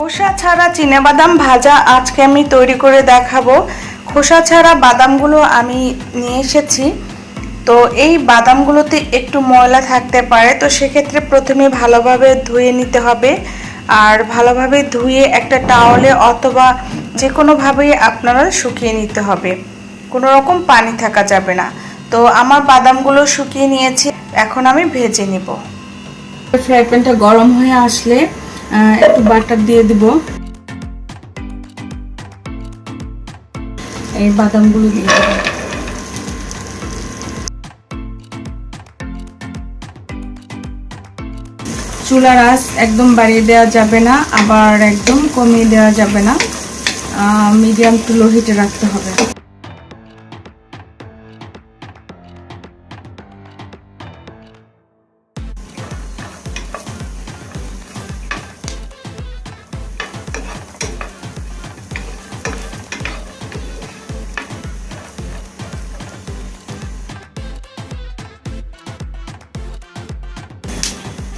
খোসা ছাড়া বাদাম ভাজা আজকে আমি তৈরি করে দেখাবো। খোসা ছাড়া বাদামগুলো আমি নিয়ে এসেছি। তো এই বাদামগুলোতে একটু ময়লা থাকতে পারে, তো সেক্ষেত্রে প্রথমে ভালোভাবে ধুয়ে নিতে হবে। আর ভালোভাবে ধুয়ে একটা টাওয়ালে অথবা যে কোনোভাবেই আপনারা শুকিয়ে নিতে হবে। কোনো রকম পানি থাকা যাবে না। তো আমার বাদামগুলো শুকিয়ে নিয়েছি, এখন আমি ভেজে নিব। ফ্রাই গরম হয়ে আসলে একটু বাটার দিয়ে দিব। এই বাদামগুলো দিয়ে দেবো। চুলার আঁচ একদম বাড়িয়ে দেওয়া যাবে না, আবার একদম কমিয়ে দেওয়া যাবে না। মিডিয়াম টু লো হিটে রাখতে হবে।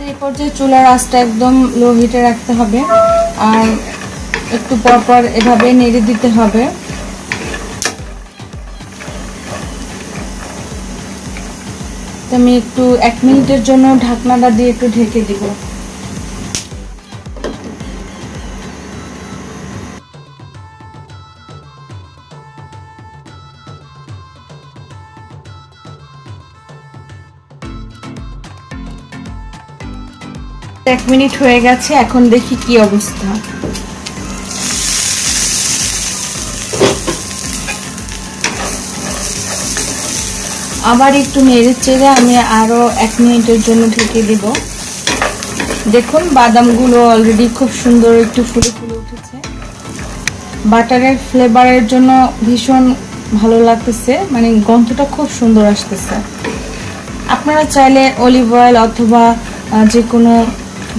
তো এই পর্যায়ে চুলার আঁচটা একদম লো হিটে রাখতে হবে। আর একটু পর পর এভাবে নেড়ে দিতে হবে। আমি একটু এক মিনিটের জন্য ঢাকনাটা দিয়ে একটু ঢেকে দিব। এক মিনিট হয়ে গেছে, এখন দেখি কি অবস্থা। আবার একটু নেড়ে চেড়ে আমি আরও এক মিনিটের জন্য ঢেকে দিব। দেখুন, বাদামগুলো অলরেডি খুব সুন্দর একটু ফুলে ফুলে উঠেছে। বাটারের ফ্লেভারের জন্য ভীষণ ভালো লাগতেছে মানে গন্ধটা খুব সুন্দর আসতেছে। আপনারা চাইলে অলিভ অয়েল অথবা যে কোনো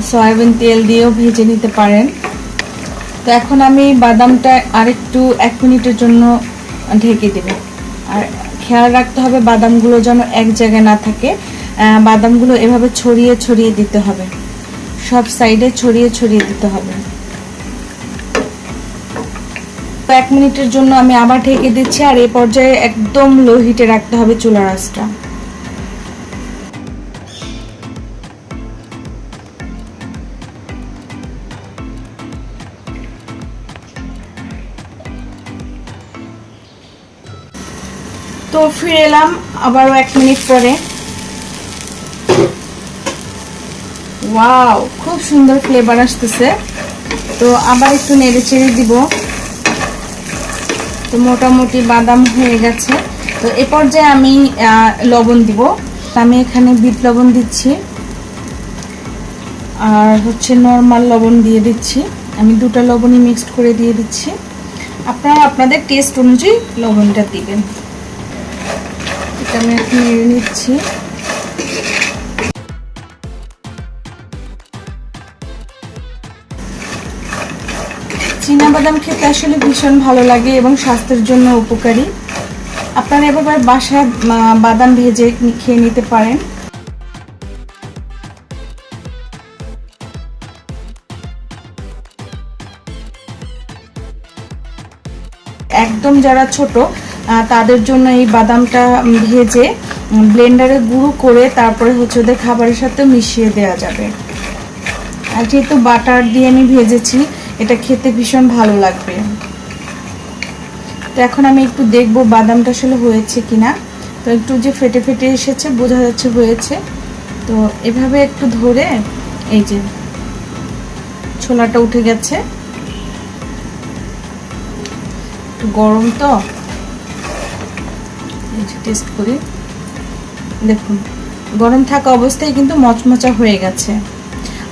সয়াবিন তেল দিয়েও ভেজে নিতে পারেন। তো এখন আমি বাদামটা আরেকটু এক মিনিটের জন্য ঢেকে দেব। আর খেয়াল রাখতে হবে বাদামগুলো যেন এক জায়গায় না থাকে। বাদামগুলো এভাবে ছড়িয়ে ছড়িয়ে দিতে হবে। সব সাইডে ছড়িয়ে ছড়িয়ে দিতে হবে। তো এক মিনিটের জন্য আমি আবার ঢেকে দিচ্ছি আর এ পর্যায়ে একদম লো হিটে রাখতে হবে চুলার আঁচটা। তো ফিরে এলাম আবারও এক মিনিট পরে। ওয়াও, খুব সুন্দর ফ্লেভার আসতেছে। তো আবার একটু নেড়ে চেড়ে দিব। তো মোটামুটি বাদাম হয়ে গেছে। তো এ পর্যায়ে আমি লবণ দিব। আমি এখানে বিট লবণ দিচ্ছি। আর হচ্ছে নর্মাল লবণ দিয়ে দিচ্ছি। আমি দুটো লবণই মিক্সড করে দিয়ে দিচ্ছি। আপনারা আপনাদের টেস্ট অনুযায়ী লবণটা দিবেন। আমি এখন নেড়ে নিচ্ছি। বাদাম খেতে আসলে ভীষণ ভালো লাগে এবং স্বাস্থ্যের জন্য উপকারী। আপনারা এবার বাসায় বাদাম ভেজে খেয়ে নিতে পারেন। একদম যারা ছোট তাদের জন্য এই বাদামটা ভেজে ব্লেন্ডারে গুঁড়ো করে তারপরে হচ্ছে ওদের খাবারের সাথে মিশিয়ে দেওয়া যাবে। আর যেহেতু বাটার দিয়ে আমি ভেজেছি, এটা খেতে ভীষণ ভালো লাগবে। তো এখন আমি একটু দেখব বাদামটা আসলে হয়েছে কিনা। তো একটু যে ফেটে ফেটে এসেছে, বোঝা যাচ্ছে হয়েছে। তো এভাবে একটু ধরে, এই যে ছোলাটা উঠে গেছে। গরম তো। টেস্ট করি। দেখুন গরম থাকা অবস্থায় কিন্তু মচমচা হয়ে গেছে।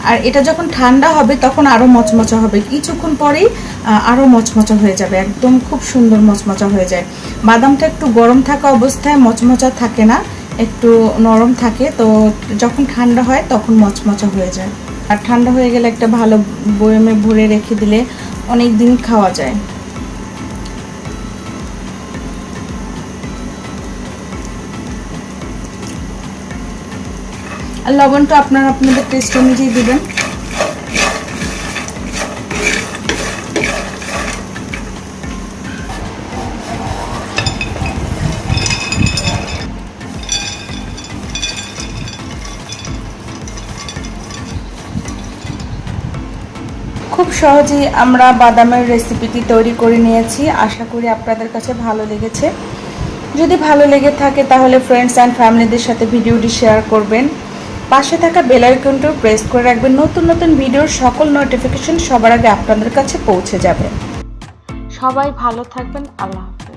আর এটা যখন ঠান্ডা হবে তখন আরও মচমচা হবে। কিছুক্ষণ পরেই আহ, আরও মচমচা হয়ে যাবে। একদম খুব সুন্দর মচমচা হয়ে যায়। বাদামটা একটু গরম থাকা অবস্থায় মচমচা থাকে না একটু নরম থাকে। তো যখন ঠান্ডা হয় তখন মচমচা হয়ে যায়। আর ঠান্ডা হয়ে গেলে একটা ভালো বয়মে ভরে রেখে দিলে অনেক দিন খাওয়া যায়। আর লবণটা আপনার আপনাদের টেস্ট অনুযায়ী দেবেন। খুব সহজেই আমরা বাদামের রেসিপিটি তৈরি করে নিয়েছি। আশা করি আপনাদের কাছে ভালো লেগেছে। যদি ভালো লেগে থাকে তাহলে ফ্রেন্ডস অ্যান্ড ফ্যামিলিদের সাথে ভিডিওটি শেয়ার করবেন। পাশে থাকা বেল আইকনটিও প্রেস করে রাখবেন। নতুন নতুন ভিডিওর সকল নোটিফিকেশন সবার আগে আপনাদের কাছে পৌঁছে যাবে। সবাই ভালো থাকবেন, আল্লাহ হাফেজ।